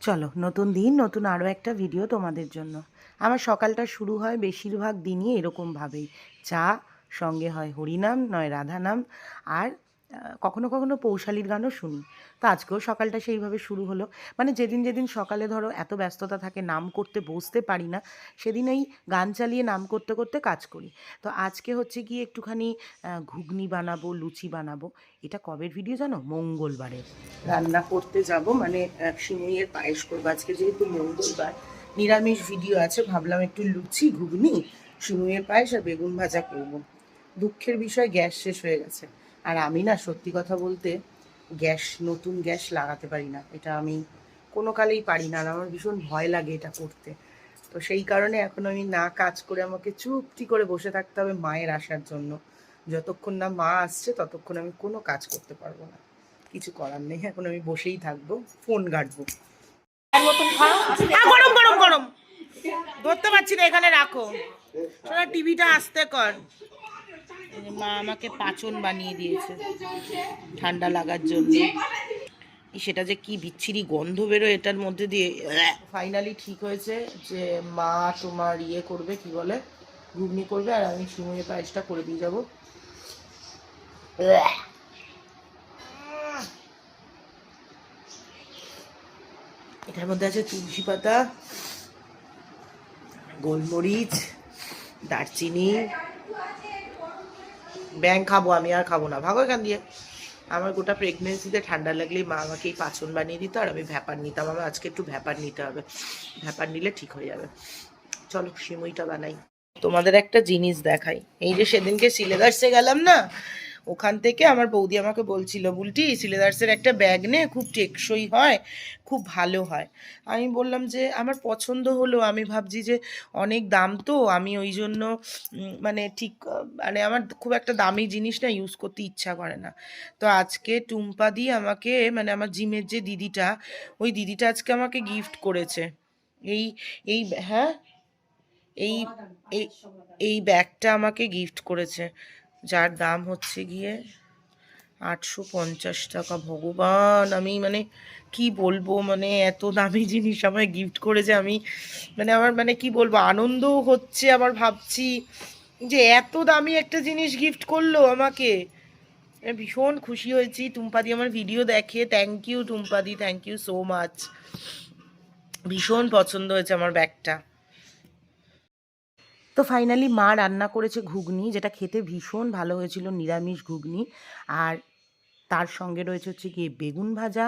চলো, নতুন দিন, নতুন আরও একটা ভিডিও তোমাদের জন্য। আমার সকালটা শুরু হয় বেশিরভাগ দিনই এরকমভাবেই। চা, সঙ্গে হয় হরিনাম, নয় রাধানাম, আর কখনো কখনো পৌশালির গানও শুনি। তো আজকেও সকালটা সেইভাবে শুরু হলো। মানে যেদিন যেদিন সকালে ধরো এত ব্যস্ততা থাকে নাম করতে বসতে পারি না সেদিন এই গান চালিয়ে নাম করতে করতে কাজ করি। তো আজকে হচ্ছে গিয়ে একটুখানি ঘুগনি বানাবো লুচি বানাবো। এটা কবের ভিডিও জানো? মঙ্গলবারের। রান্না করতে যাব মানে আহ, সিমুইয়ের পায়েস করব। আজকে যেহেতু মঙ্গলবার নিরামিষ ভিডিও আছে ভাবলাম একটু লুচি ঘুগনি সিমুইয়ের পায়েস আর বেগুন ভাজা করব। দুঃখের বিষয় গ্যাস শেষ হয়ে গেছে। আর আমি না সত্যি কথা বলতে গ্যাস, নতুন গ্যাস লাগাতে পারি না। এটা আমি কোনো কালেই পারি না। আমার ভীষণ ভয় লাগে এটা করতে। তো সেই কারণে এখন আমি না কাজ করে আমাকে চুপটি করে বসে থাকতে হবে মায়ের আসার জন্য। যতক্ষণ না মা আসছে, ততক্ষণ আমি কোনো কাজ করতে পারব না। কিছু করার নেই। এখন আমি বসেই থাকব, ফোন ঘাটবো। গরম গরম গরম। ধরতে পারছি না, এখানে রাখো। শোনা টিভিটা আসতে কর। মা আমাকে পাচন বানিয়ে দিয়েছে ঠান্ডা লাগার জন্য। সেটা যে কি বিচ্ছিরি গন্ধ বেরোয় এটার মধ্যে দিয়ে। ফাইনালি ঠিক হয়েছে যে মা তোমার ইয়ে করবে, কি বলে, ঘুগনি করবে, আর আমি সিমুয়ে পায়েসটা করে দিয়ে যাব। এটার মধ্যে আছে তুলসী পাতা, গোলমরিচ দারচিনি। ব্যাং খাব, আমি আর খাব না। ভাগো এখান দিয়ে। আমার গোটা প্রেগনেন্সিতে ঠান্ডা লাগলেই মা আমাকে এই পাচন বানিয়ে দিত আর আমি ভ্যাপার নিতাম। আমার আজকে একটু ভ্যাপার নিতে হবে। ভ্যাপার নিলে ঠিক হয়ে যাবে। চলো, সিমুইটা বানাই। তোমাদের একটা জিনিস দেখাই। এই যে সেদিনকে সিলেদার্সে গেলাম না ওখান থেকে আমার বৌদি আমাকে বলছিল, বুলটি, সিলেদার্সের একটা ব্যাগ নে, খুব টেকসই হয়, খুব ভালো হয়। আমি বললাম যে, আমার পছন্দ হলো। আমি ভাবছি যে, অনেক দাম তো, আমি ওই জন্য মানে ঠিক মানে আমার খুব একটা দামি জিনিস না ইউজ করতে ইচ্ছা করে না। তো আজকে টুম্পা দি আমাকে মানে আমার জিমের যে দিদিটা, ওই দিদিটা আজকে আমাকে গিফট করেছে। এই এই হ্যাঁ? এই এই ব্যাগটা আমাকে গিফট করেছে। যার দাম হচ্ছে গিয়ে আটশো পঞ্চাশ টাকা। ভগবান, আমি মানে কি বলব মানে এত দামি জিনিস আমায় গিফট করেছে আমি। মানে আমার মানে কি বলব, আনন্দও হচ্ছে আবার ভাবছি যে এত দামি একটা জিনিস গিফট করল আমাকে। ভীষণ খুশি হয়েছি। টুম্পাদি আমার ভিডিও দেখে। থ্যাংক ইউ টুম্পাদি থ্যাংক ইউ সো মাচ ভীষণ পছন্দ হয়েছে আমার ব্যাগটা। তো ফাইনালি মা রান্না করেছে ঘুগনি যেটা খেতে ভীষণ ভালো হয়েছিল নিরামিষ ঘুগনি। আর তার সঙ্গে রয়েছে হচ্ছে গিয়ে বেগুন ভাজা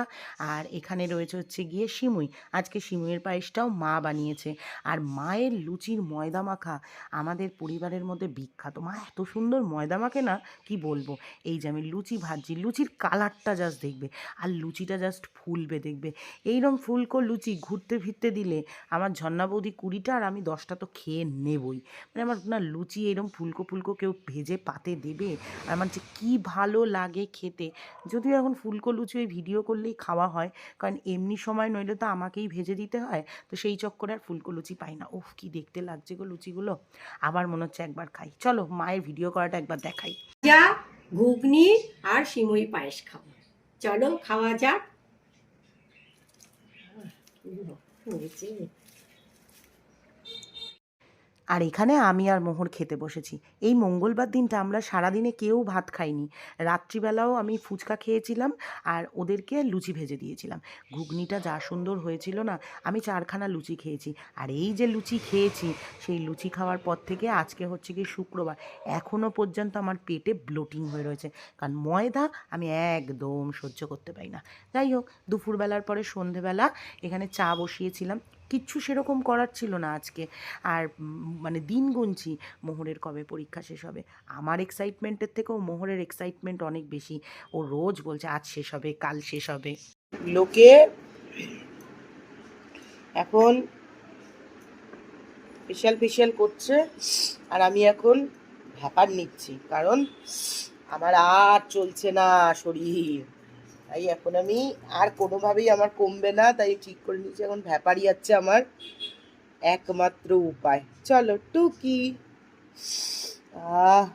আর এখানে রয়েছে হচ্ছে গিয়ে সিমুই। আজকে সিমুইয়ের পায়েসটাও মা বানিয়েছে। আর মায়ের লুচির ময়দা মাখা আমাদের পরিবারের মধ্যে বিখ্যাত। মা এত সুন্দর ময়দা মাখে না, কি বলব? এই যে আমি লুচি ভাজছি, লুচির কালারটা জাস্ট দেখবে। আর লুচিটা জাস্ট ফুলবে দেখবে। এইরকম ফুলকো লুচি ঘুরতে ফিরতে দিলে আমার ঝর্ণা বৌদি কুড়িটা আর আমি দশটা তো খেয়ে নেবই। মানে আমার না লুচি এরকম ফুলকো ফুলকো কেউ ভেজে পাতে দেবে। আমার যে কী ভালো লাগে খেতে যদিও এখন ফুলকো লুচি ওই ভিডিও করলেই খাওয়া হয়, কারণ এমনি সময় নইলে তো আমাকেই ভেজে দিতে হয়, তো সেই চক্করে আর ফুলকো লুচি পাই না। উফ, কি দেখতে লাগছে গো লুচিগুলো। আবার মনে হচ্ছে একবার খাই। চলো, মায়ের ভিডিও করাটা একবার দেখাই। যা, ঘুগনি আর সিমুই পায়েস খাব। চলো, খাওয়া যাক। আর এখানে আমি আর মোহর খেতে বসেছি। এই মঙ্গলবার দিনটা আমরা সারাদিনে কেউ ভাত খাইনি। রাত্রিবেলাও আমি ফুচকা খেয়েছিলাম আর ওদেরকে লুচি ভেজে দিয়েছিলাম। ঘুগনিটা যা সুন্দর হয়েছিল না, আমি চারখানা লুচি খেয়েছি। আর এই যে লুচি খেয়েছি, সেই লুচি খাওয়ার পর থেকে আজকে হচ্ছে কি শুক্রবার। এখনও পর্যন্ত আমার পেটে ব্লোটিং হয়ে রয়েছে। কারণ ময়দা আমি একদম সহ্য করতে পারি না। যাই হোক, দুপুরবেলার পরে সন্ধেবেলা এখানে চা বসিয়েছিলাম। কিচ্ছু সেরকম করার ছিল না আজকে। আর মানে দিন গুনছি মোহরের কবে পরীক্ষা শেষ হবে। আমার এক্সাইটমেন্টের থেকেও মোহরের এক্সাইটমেন্ট অনেক বেশি। ও রোজ বলছে, আজ শেষ হবে, কাল শেষ হবে। লোকে এখন ফেশিয়াল ফেশিয়াল করছে আর আমি এখন ভ্যাপার নিচ্ছি। কারণ আমার আর চলছে না শরীর। তাই এখন আমি আর কোনোভাবেই আমার কমবে না তাই ঠিক করে নিয়েছি। এখন ভ্যাপারি আছে আমার একমাত্র উপায়। চলো টুকি। আহ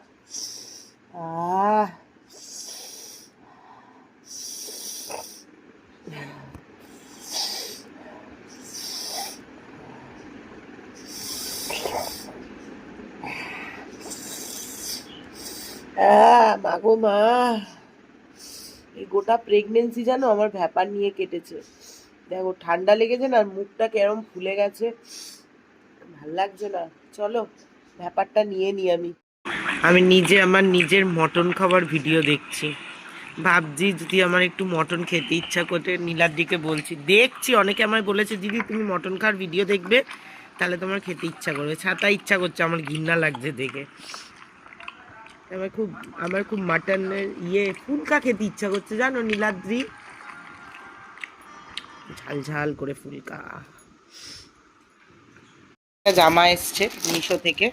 আহ। Ah, mago. এই গোটা প্রেগনেন্সি জানো আমার ভ্যাপার নিয়ে কেটেছে। দেখো, ঠান্ডা লেগেছে না মুখটা কেরম ফুলে গেছে। ভালো লাগছে না। চলো, ব্যাপারটা নিয়ে নি আমি। আমি নিজে আমার নিজের মটন খাবার ভিডিও দেখছি। ভাবছি যদি আমার একটু মটন খেতে ইচ্ছা করে নীলার দিকে বলছি। দেখছি, অনেকে আমায় বলেছে, দিদি, তুমি মটন খাওয়ার ভিডিও দেখবে, তাহলে তোমার খেতে ইচ্ছা করবে। ছাতা ইচ্ছা করছে, আমার ঘৃণা লাগছে দেখে। আমার খুব আমার খুব মাটনের ইয়ে ফুলকা খেতে ইচ্ছা করছে জানো নীলাদ্রি? ঝাল ঝাল করে ফুলকা। একটা জামা এসছে মিশো থেকে।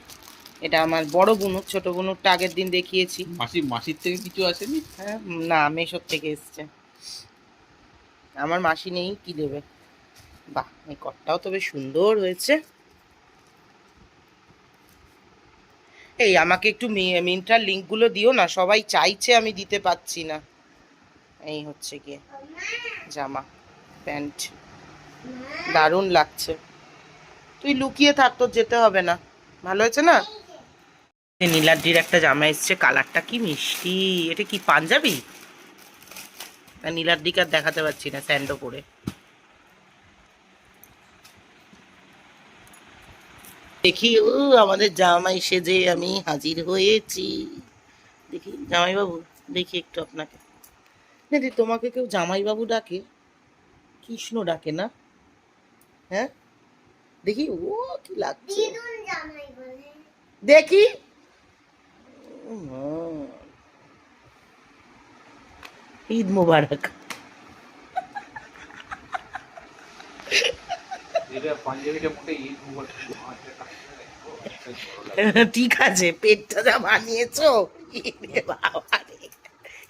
এটা আমার বড় বুনুর ছোট বুনুরটা আগের দিন দেখিয়েছি। মাসি মাসির থেকে কিছু আসেনি? হ্যাঁ না মেশোর থেকে এসছে। আমার মাসি নেই কি দেবে? বাহ এই কটটাও তো বেশ সুন্দর হয়েছে। এই, আমাকে একটু মিন্টার লিঙ্কগুলো দিও না, সবাই চাইছে আমি দিতে পাচ্ছি না। এই হচ্ছে গিয়ে জামা, প্যান্ট। দারুণ লাগছে। তুই লুকিয়ে থাক, তোর যেতে হবে না। ভালো হয়েছে না? নীলাদ্রির একটা জামা এসছে, কালারটা কি মিষ্টি। এটা কি পাঞ্জাবি? নীলাদ্রিকে আর দেখাতে পারছি না, স্যান্ডো পরে। দেখি ও আমাদের জামাই সেজে আমি হাজির হয়েছি। দেখি জামাইবাবু দেখি একটু আপনাকে। না দি, তোমাকে কেউ জামাইবাবু ডাকে কৃষ্ণ ডাকে না? হ্যাঁ? দেখি ও কি লাগছে। দেখি। ঈদ মুবারক এটা পাঞ্জাবিটা মোটে ঈদ ঠিক আছে, পেটটা যা বানিয়েছো।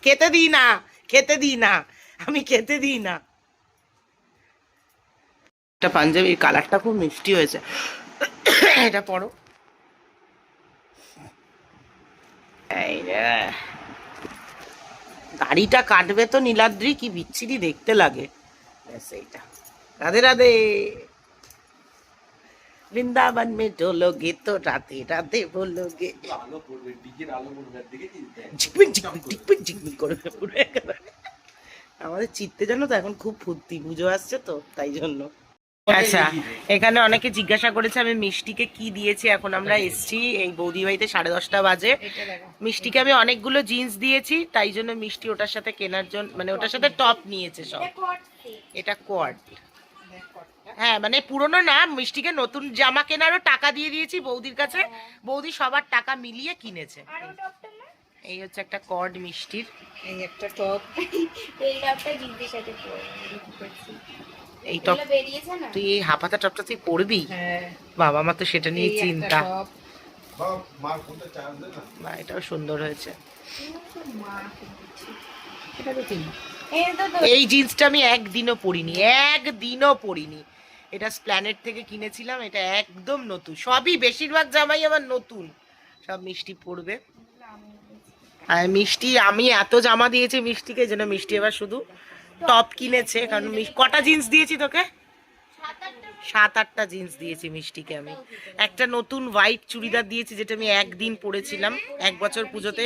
খেতে দিই না, খেতে দিই না, আমি খেতে দিই না। একটা পাঞ্জাবির কালারটা খুব মিষ্টি হয়েছে। এটা পড়ো এই রে। দাড়িটা কাটবে তো নীলাদ্রি, কি বিচ্ছিরি দেখতে লাগে। এইটা। রাধে রাধে। বৃন্দাবন মে ডোলোগে তো রাতে রাতে। ঝিকমিক ঝিকমিক ঝিকমিক করবে পুরো আমাদের চিত্তে জানো তো এখন খুব ফুর্তি পুজো আসছে তো তাই জন্য। আচ্ছা এখানে অনেকে জিজ্ঞাসা করেছে আমি মিষ্টিকে কি দিয়েছি? এখন আমরা এসছি এই বৌদি বাড়িতে সাড়ে দশটা বাজে। মিষ্টিকে আমি অনেকগুলো জিন্স দিয়েছি তাই জন্য মিষ্টি ওটার সাথে কেনার জন্য মানে ওটার সাথে টপ নিয়েছে সব। এটা কোয়ার্ড হ্যাঁ মানে পুরনো না মিষ্টিকে নতুন জামা কেনারও টাকা দিয়ে দিয়েছি বৌদির কাছে। বৌদি সবার টাকা মিলিয়ে কিনেছে। এই হচ্ছে একটা কর্ড মিষ্টির। এই একটা টপ। এই টপটা জিন্সের সাথে পরে এই টপ বেরিয়েছে না? তুই এই হাফাতা টপটা তুই পরবি? হ্যাঁ। বাবা মা তো সেটা নিয়ে চিন্তা। না? না এটাও সুন্দর হয়েছে। এই জিন্সটা আমি একদিনও পরিনি একদিনও পরিনি। এটা স্প্ল্যানেট থেকে কিনেছিলাম, এটা একদম নতুন। সবই বেশিরভাগ জামাই আমার নতুন। সব মিষ্টি পড়বে। আর মিষ্টি, আমি এত জামা দিয়েছি মিষ্টিকে যেন মিষ্টি এবার শুধু টপ কিনেছে, কারণ কটা জিন্স দিয়েছি তোকে? সাত আটটা জিন্স দিয়েছি মিষ্টিকে আমি। একটা নতুন হোয়াইট চুড়িদার দিয়েছি, যেটা আমি একদিন পরেছিলাম, এক বছর পুজোতে।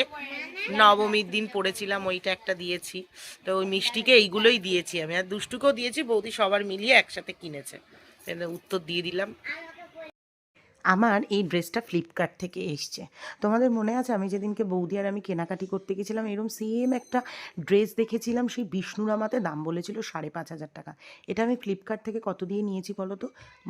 নবমীর দিন পরেছিলাম, ওইটা একটা দিয়েছি। তো ওই মিষ্টিকে এইগুলোই দিয়েছি আমি। আর দুষ্টুকেও দিয়েছি, বৌদি সবার মিলিয়ে একসাথে কিনেছে। উত্তর দিয়ে দিলাম। আমার এই ড্রেসটা ফ্লিপকার্ট থেকে এসছে। তোমাদের মনে আছে আমি যেদিনকে বৌদি আর আমি কেনাকাটি করতে গেছিলাম এরকম সেম একটা ড্রেস দেখেছিলাম, সেই বিষ্ণুর বিষ্ণুরামাতে দাম বলেছিল সাড়ে পাঁচ হাজার টাকা। এটা আমি ফ্লিপকার্ট থেকে কত দিয়ে নিয়েছি বলো তো?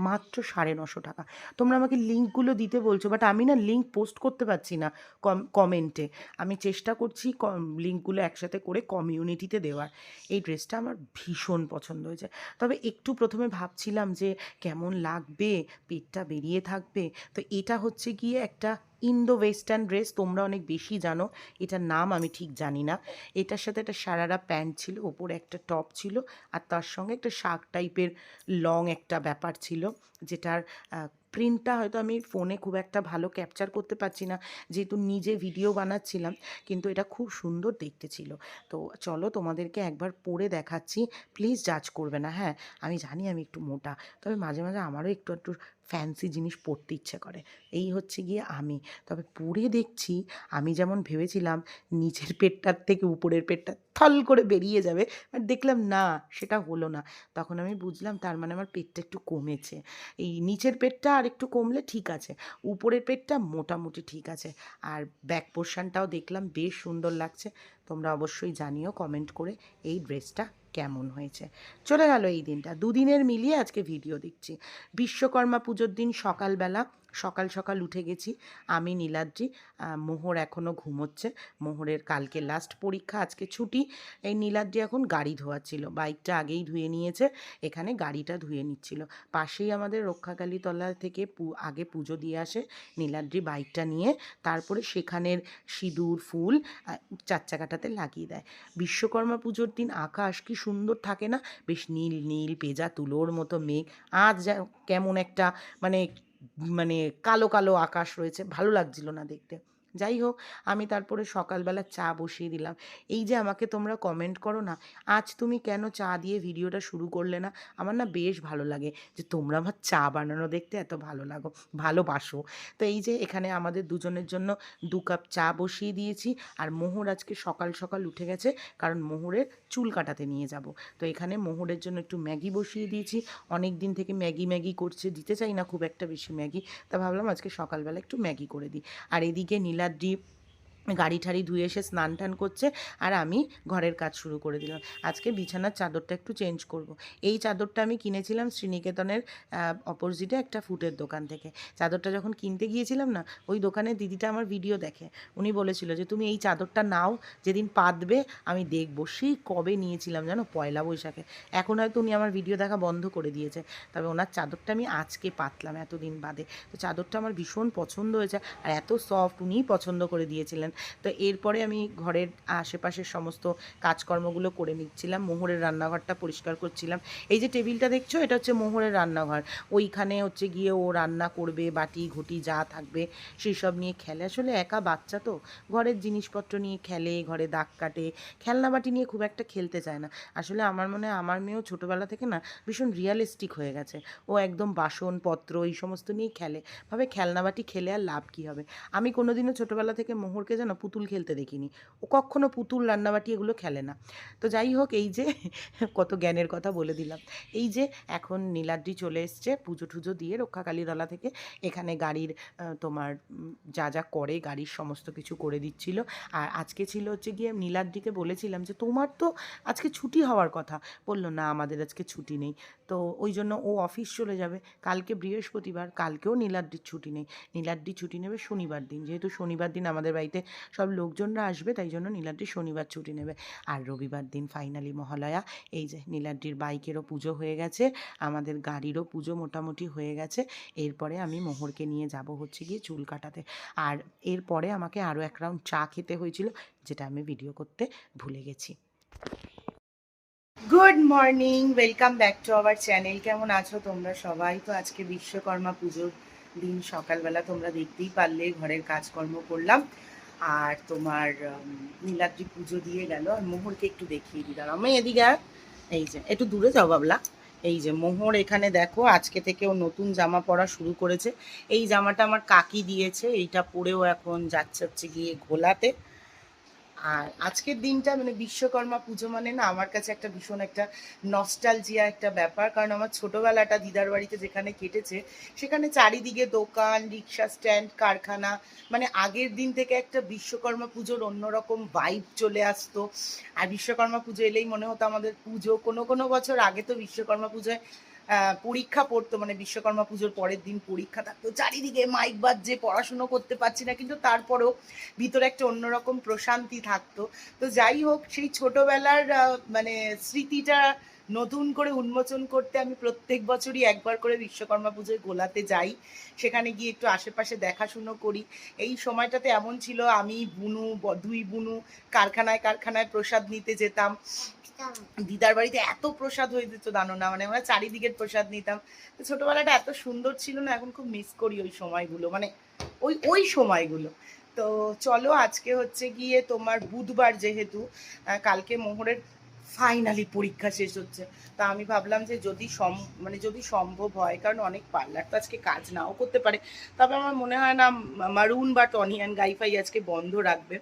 মাত্র সাড়ে নশো টাকা। তোমরা আমাকে লিঙ্কগুলো দিতে বলছো বাট আমি না লিঙ্ক পোস্ট করতে পারছি না কম কমেন্টে আমি চেষ্টা করছি লিঙ্কগুলো একসাথে করে কমিউনিটিতে দেওয়ার। এই ড্রেসটা আমার ভীষণ পছন্দ হয়েছে। তবে একটু প্রথমে ভাবছিলাম যে কেমন লাগবে, পেটটা বেরিয়ে থাকবে তো এটা হচ্ছে গিয়ে একটা ইন্দো ওয়েস্টার্ন ড্রেস তোমরা অনেক বেশি জানো। এটার নাম আমি ঠিক জানি না। এটার সাথে একটা সারারা প্যান্ট ছিল, ওপরে একটা টপ ছিল, আর তার সঙ্গে একটা শার্ক টাইপের লং একটা ব্যাপার ছিল, যেটার প্রিন্টটা হয়তো আমি ফোনে খুব একটা ভালো ক্যাপচার করতে পারছি না, যেহেতু নিজে ভিডিও বানাচ্ছিলাম, কিন্তু এটা খুব সুন্দর দেখতে ছিল। তো চলো তোমাদেরকে একবার পরে দেখাচ্ছি প্লিজ জাজ করবে না হ্যাঁ? আমি জানি আমি একটু মোটা, তবে মাঝে মাঝে আমারও একটু একটু ফ্যান্সি জিনিস পরতে ইচ্ছে করে। এই হচ্ছে গিয়ে আমি। তবে পরে দেখছি, আমি যেমন ভেবেছিলাম নিচের পেটটার থেকে উপরের পেটটা থল করে বেরিয়ে যাবে। আর দেখলাম, না, সেটা হলো না। তখন আমি বুঝলাম, তার মানে আমার পেটটা একটু কমেছে। এই নিচের পেটটা আর একটু কমলে ঠিক আছে, উপরের পেটটা মোটামুটি ঠিক আছে। আর ব্যাক পোর্শনটাও দেখলাম, বেশ সুন্দর লাগছে। তোমরা অবশ্যই জানিও কমেন্ট করে এই ড্রেসটা কেমন হয়েছে। চলে গেল এই দিনটা। দুদিনের মিলিয়ে আজকে ভিডিও দিচ্ছি বিশ্বকর্মা পুজোর দিন সকালবেলা সকাল সকাল উঠে গেছি। আমি, নীলাদ্রি মোহর এখনও ঘুমোচ্ছে। মোহরের কালকে লাস্ট পরীক্ষা, আজকে ছুটি। এই নীলাদ্রি এখন গাড়ি ধোয়াচ্ছিল। বাইকটা আগেই ধুয়ে নিয়েছে। এখানে গাড়িটা ধুয়ে নিচ্ছিল। পাশেই আমাদের রক্ষাকালী তলা থেকে আগে পুজো দিয়ে আসে নীলাদ্রি বাইকটা নিয়ে। তারপরে সেখানের সিঁদুর, ফুল চার চাকাটাতে লাগিয়ে দেয়। বিশ্বকর্মা পুজোর দিন আকাশ কি সুন্দর থাকে না? বেশ নীল নীল, পেজা, তুলোর মতো মেঘ। আজ কেমন একটা মানে মানে কালো কালো আকাশ রয়েছে। ভালো লাগছিল না দেখতে। যাই হোক, আমি তারপরে সকালবেলা চা বসিয়ে দিলাম। এই যে আমাকে তোমরা কমেন্ট করো না, আজ তুমি কেন চা দিয়ে ভিডিওটা শুরু করলে না? আমার না বেশ ভালো লাগে যে তোমরা আমার চা বানানো দেখতে এত ভালো লাগো, ভালোবাসো। তো এই যে এখানে আমাদের দুজনের জন্য দু কাপ চা বসিয়ে দিয়েছি আর মোহর আজকে সকাল সকাল উঠে গেছে কারণ মোহরের চুল কাটাতে নিয়ে যাব। তো এখানে মোহরের জন্য একটু ম্যাগি বসিয়ে দিয়েছি। অনেক দিন থেকে ম্যাগি ম্যাগি করছে, দিতে চাই না খুব একটা বেশি ম্যাগি। তা ভাবলাম আজকে সকালবেলা একটু ম্যাগি করে দিই। আর এদিকে নীলাদ্রি গাড়ি ঠাড়ি ধুয়ে এসে স্নান টান করছে আর আমি ঘরের কাজ শুরু করে দিলাম। আজকে বিছানার চাদরটা একটু চেঞ্জ করব। এই চাদরটা আমি কিনেছিলাম শ্রীনিকেতনের অপোজিটে একটা ফুটের দোকান থেকে। চাদরটা যখন কিনতে গিয়েছিলাম না, ওই দোকানের দিদিটা আমার ভিডিও দেখে। উনি বলেছিল যে, তুমি এই চাদরটা নাও, যেদিন পাতবে আমি দেখব। সেই কবে নিয়েছিলাম জানো? পয়লা বৈশাখে। এখন হয়তো উনি আমার ভিডিও দেখা বন্ধ করে দিয়েছে। তবে ওনার চাদরটা আমি আজকে পাতলাম এতদিন বাদে। তো চাদরটা আমার ভীষণ পছন্দ হয়েছে আর এত সফট উনিই পছন্দ করে দিয়েছিলেন। তো এরপরে আমি ঘরের আশেপাশের সমস্ত কাজকর্মগুলো করে নিচ্ছিলাম। মোহরের রান্নাঘরটা পরিষ্কার করছিলাম। এই যে টেবিলটা দেখছ, এটা হচ্ছে মোহরের রান্নাঘর। ওইখানে হচ্ছে গিয়ে ও রান্না করবে, বাটি, ঘটি যা থাকবে সেই সব নিয়ে খেলে। আসলে একা বাচ্চা তো, ঘরের জিনিসপত্র নিয়ে খেলে, ঘরে দাগ কাটে, খেলনা বাটি নিয়ে খুব একটা খেলতে চায় না। আসলে আমার মনে হয়, আমার মেয়েও ছোটোবেলা থেকে না ভীষণ রিয়ালিস্টিক হয়ে গেছে। ও একদম বাসনপত্র এই সমস্ত নিয়েই খেলে। ভাবে খেলনা বাটি খেলে আর লাভ কী হবে? আমি কোনোদিনও ছোটোবেলা থেকে মোহরকে যেন পুতুল খেলতে দেখিনি। ও কখনো পুতুল, রান্নাবাটি এগুলো খেলে না। তো যাই হোক, এই যে কত জ্ঞানের কথা বলে দিলাম। এই যে এখন নীলাদ্রি চলে এসছে পুজো টুজো দিয়ে রক্ষাকালীতলা থেকে। এখানে গাড়ির তোমার যা যা করে গাড়ির সমস্ত কিছু করে দিচ্ছিল। আর আজকে ছিল হচ্ছে গিয়ে নীলাদ্রিকে বলেছিলাম যে, তোমার তো আজকে ছুটি হওয়ার কথা। বলল, না, আমাদের আজকে ছুটি নেই। তো ওই জন্য ও অফিস চলে যাবে। কালকে বৃহস্পতিবার, কালকেও নীলাদ্রির ছুটি নেই। নীলাদ্রি ছুটি নেবে শনিবার দিন। যেহেতু শনিবার দিন আমাদের বাড়িতে সব লোকজনরা আসবে, তাই জন্য নীলাদ্রি শনিবার ছুটি নেবে। আর রবিবার দিন ফাইনালি মহালয়া, এই যে নীলাদ্রির বাইকেরও পুজো হয়ে গেছে, আমাদের গাড়িরও পুজো মোটামুটি হয়ে গেছে। এরপরে আমি মোহরকে নিয়ে যাব হচ্ছে গিয়ে চুল কাটাতে। আর এরপরে আমাকে আরও এক রাউন্ড চা খেতে হয়েছিল, যেটা আমি ভিডিও করতে ভুলে গেছি। Good morning welcome back to our channel কেমন আছো তোমরা সবাই? তো আজকে বিশ্বকর্মা পুজোর দিন, সকালবেলা তোমরা দেখতেই পারলে, ঘরের কাজকর্ম করলাম। আর তোমার নীলাদ্রি পুজো দিয়ে গেল। আর মোহরকে একটু দেখিয়ে দিই। দাঁড়াও, আমি এদিকে এই যে, একটু দূরে যাও বাবলা। এই যে, মোহর এখানে দেখো, আজকে থেকে ও নতুন জামা পরা শুরু করেছে। এই জামাটা আমার কাকি দিয়েছে। এইটা পরেও এখন যাচ্ছে হচ্ছে গিয়ে ঘোলাতে। আর আজকের দিনটা মানে বিশ্বকর্মা পুজো মানে না, আমার কাছে একটা ভীষণ একটা নস্টালজিয়া একটা ব্যাপার। কারণ আমার ছোটবেলাটা দিদার বাড়িতে যেখানে কেটেছে, সেখানে চারিদিকে দোকান, রিক্সা স্ট্যান্ড কারখানা মানে আগের দিন থেকে একটা বিশ্বকর্মা পুজোর অন্যরকম ভাইব চলে আসতো। আর বিশ্বকর্মা পুজো এলেই মনে হতো আমাদের পুজো, কোনো কোনো বছর আগে তো বিশ্বকর্মা পুজোয় পরীক্ষা পড়তো মানে বিশ্বকর্মা পুজোর পরের দিন পরীক্ষা থাকতো। চারিদিকে মাইক বাজছে, পড়াশুনো করতে পারছি না, কিন্তু তারপরেও ভিতরে একটা অন্যরকম প্রশান্তি থাকতো। তো যাই হোক, সেই ছোটবেলার মানে স্মৃতিটা নতুন করে উন্মোচন করতে আমি প্রত্যেক বছরই একবার করে বিশ্বকর্মা পুজোয় গোলাতে যাই। সেখানে গিয়ে একটু আশেপাশে দেখাশুনো করি। এই সময়টাতে এমন ছিল, আমি বুনু দুই বুনু, কারখানায় কারখানায় প্রসাদ নিতে যেতাম। দিদার বাড়িতে এত প্রসাদ হয়ে যেত, জানো না? মানে আমরা চারিদিকের প্রসাদ নিতাম। ছোটবেলাটা এত সুন্দর ছিল না, এখন খুব মিস করি ওই সময়গুলো মানে ওই ওই সময়গুলো। তো চলো আজকে হচ্ছে গিয়ে তোমার বুধবার যেহেতু কালকে মোহরের ফাইনালি পরীক্ষা শেষ হচ্ছে। তা আমি ভাবলাম যে যদি সম মানে যদি সম্ভব হয়, কারণ অনেক পার্লার তো আজকে কাজ নাও করতে পারে, তবে আমার মনে হয় না মারুন বা টনি অ্যান্ড গাইফাই আজকে বন্ধ রাখবে।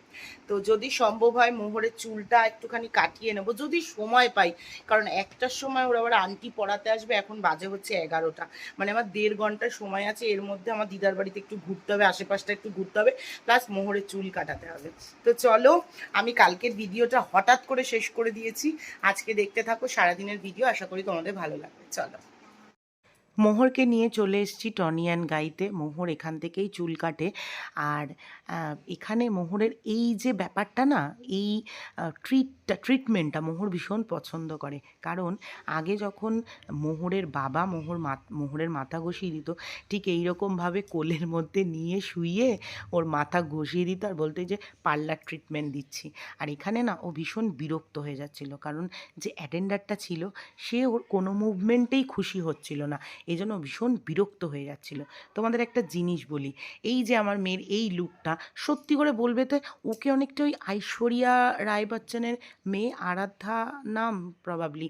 তো যদি সম্ভব হয় মোহরের চুলটা একটুখানি কাটিয়ে নেব, যদি সময় পাই, কারণ একটার সময় ওরা আবার আন্টি পড়াতে আসবে, এখন বাজে হচ্ছে এগারোটা। মানে আমার দেড় ঘণ্টার সময় আছে, এর মধ্যে আমার দিদার বাড়িতে একটু ঘুরতে হবে, আশেপাশটা একটু ঘুরতে হবে, প্লাস মোহরের চুল কাটাতে হবে। তো চলো, আমি কালকের ভিডিওটা হঠাৎ করে শেষ করে দিয়েছি। আজকে দেখতে থাকো সারাদিনের ভিডিও আশা করি তোমাদের ভালো লাগবে। চলো। মোহরকে নিয়ে চলে এসেছি টনি অ্যান্ড গাইতে। মোহর এখান থেকেই চুল কাটে। আর এখানে মোহরের এই যে ব্যাপারটা না, এই ট্রিটটা ট্রিটমেন্টটা মোহর ভীষণ পছন্দ করে। কারণ আগে যখন মোহরের বাবা মোহর মা, মোহরের মাথা ঘষিয়ে দিত, ঠিক এইরকমভাবে কোলের মধ্যে নিয়ে শুইয়ে ওর মাথা ঘষিয়ে দিত আর বলতে যে পার্লার ট্রিটমেন্ট দিচ্ছি। আর এখানে না ও ভীষণ বিরক্ত হয়ে যাচ্ছিল। কারণ যে অ্যাটেন্ডারটা ছিল, সে ওর কোনো মুভমেন্টেই খুশি হচ্ছিল না। এই জন্য ভীষণ বিরক্ত হয়ে যাচ্ছিল। তোমাদের একটা জিনিস বলি, এই যে আমার মেয়ের এই লুকটা, সত্যি করে বলবে তো, ওকে অনেকটা ওই ঐশ্বরিয়া রায় বচ্চনের মেয়ে আরাধ্যা নাম প্রবাবলি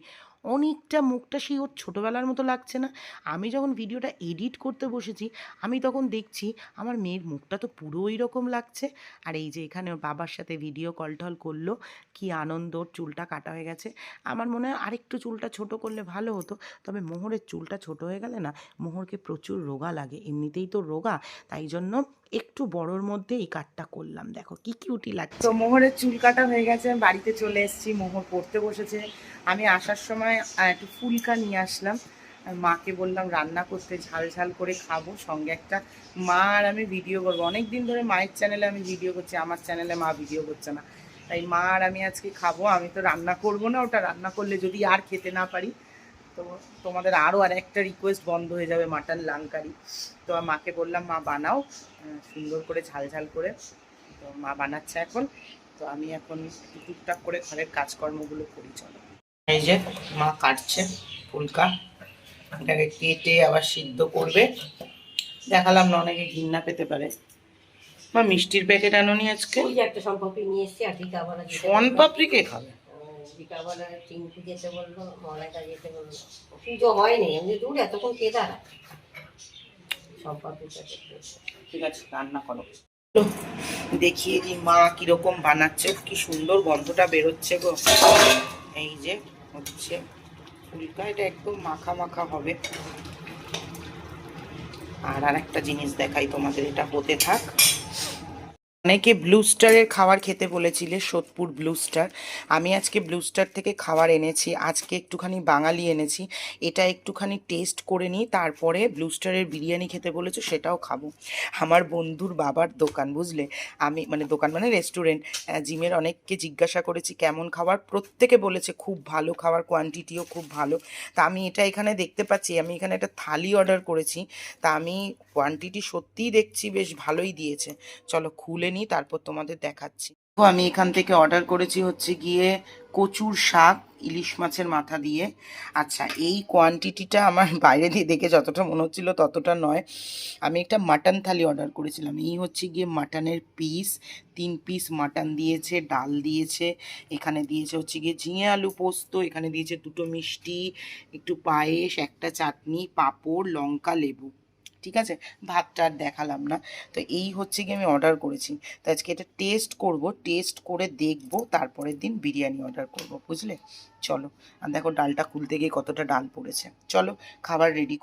অনেকটা মুখটা সেই ওর ছোটোবেলার মতো লাগছে না। আমি যখন ভিডিওটা এডিট করতে বসেছি, আমি তখন দেখছি আমার মেয়ের মুখটা তো পুরো ওই রকম লাগছে। আর এই যে এখানে ওর বাবার সাথে ভিডিও কল টল করল, কি আনন্দ, ওর চুলটা কাটা হয়ে গেছে। আমার মনে হয় আরেকটু চুলটা ছোট করলে ভালো হতো, তবে মোহরের চুলটা ছোট হয়ে গেলে না, মোহরকে প্রচুর রোগা লাগে। এমনিতেই তো রোগা, তাই জন্য একটু বড়োর মধ্যে এই কাটটা করলাম। দেখো কি কিউটি লাগছে। তো মোহরের চুল কাটা হয়ে গেছে, বাড়িতে চলে এসেছি, মোহর পড়তে বসেছে। আমি আসার সময় আহ, একটু ফুলকা নিয়ে আসলাম। মাকে বললাম রান্না করতে ঝাল ঝাল করে খাব। সঙ্গে একটা মা আর আমি ভিডিও করব। অনেক দিন ধরে মায়ের চ্যানেলে আমি ভিডিও করছি আমার চ্যানেলে মা ভিডিও করছে না। তাই মা আর আমি আজকে খাব। আমি তো রান্না করব না ওটা রান্না করলে যদি আর খেতে না পারি তো তোমাদের আরও আর একটা রিকোয়েস্ট বন্ধ হয়ে যাবে মাটন লাংকারি তো মাকে বললাম মা বানাও। সুন্দর করে ঝাল ঝাল করে তো মা বানাচ্ছে এখন। তো আমি এখন একটু টুকটাক করে ঘরের কাজকর্মগুলো করি চলো। এই যে মা কাটছে ফুলকা এটাকে কেটে আবার সিদ্ধ করবে। দেখালাম না অনেকে ঘিন্না পেতে পারে। মা মিষ্টির প্যাকেট আনোনি আজকে। ওই যে একটা সম্পর্কে নিয়ে এসছি আর টিকাওয়ালা যেতে শন বলল। পাপড়ি কে খাবে? ও, টিকাওয়ালা টিঙ্কু যেতে বলল মলাইকা যেতে বলল। পুজো হয়নি এমনি দূর এতক্ষণ কে দাঁড়ায় সম্পর্কে ঠিক আছে রান্না করো। দেখিয়ে দিই মা কীরকম বানাচ্ছে কি সুন্দর গন্ধটা বেরোচ্ছে গো। এই যে হচ্ছে। ফুলকা, এটা একদম মাখা মাখা হবে। আর আর একটা জিনিস দেখাই তোমাদের, এটা হতে থাক। অনেকে ব্লু স্টারের খাবার খেতে বলেছিলে সোদপুর ব্লু স্টার আমি আজকে ব্লু স্টার থেকে খাবার এনেছি, আজকে একটুখানি বাঙালি এনেছি। এটা একটুখানি টেস্ট করে নিই, তারপরে ব্লু স্টারের বিরিয়ানি খেতে বলেছ, সেটাও খাব। আমার বন্ধুর বাবার দোকান, বুঝলে? আমি মানে দোকান মানে রেস্টুরেন্ট জিমের অনেককে জিজ্ঞাসা করেছি, কেমন খাবার? প্রত্যেকে বলেছে, খুব ভালো খাবার কোয়ান্টিটিও খুব ভালো। তা আমি এটা এখানে দেখতে পাচ্ছি, আমি এখানে একটা থালি অর্ডার করেছি। তা আমি কোয়ান্টিটি সত্যিই দেখছি, বেশ ভালোই দিয়েছে। চলো, খুলে নিই, তারপর তোমাদের দেখাচ্ছি। আমি এখান থেকে অর্ডার করেছি হচ্ছে গিয়ে কচুর শাক, ইলিশ মাছের মাথা দিয়ে। আচ্ছা এই কোয়ান্টিটিটা আমার বাইরে দিয়ে দেখে যতটা মনে হচ্ছিল ততটা নয়। আমি একটা মাটন থালি অর্ডার করেছিলাম। এই হচ্ছে গিয়ে মাটনের পিস তিন পিস মাটন দিয়েছে, ডাল দিয়েছে, এখানে দিয়েছে হচ্ছে গিয়ে ঝিঙে আলু পোস্ত, এখানে দিয়েছে দুটো মিষ্টি, একটু পায়েস, একটা চাটনি, পাঁপড়, লঙ্কা, লেবু। ঠিক আছে? ভাতটা আর দেখালাম না। তো এই হচ্ছে কি আমি অর্ডার করেছি। তো আজকে এটা টেস্ট করব টেস্ট করে দেখব, তারপরের দিন বিরিয়ানি অর্ডার করব, বুঝলে? চলো। আর দেখো ডালটা খুলতে গিয়ে কতটা ডাল পড়েছে। চলো, খাবার রেডি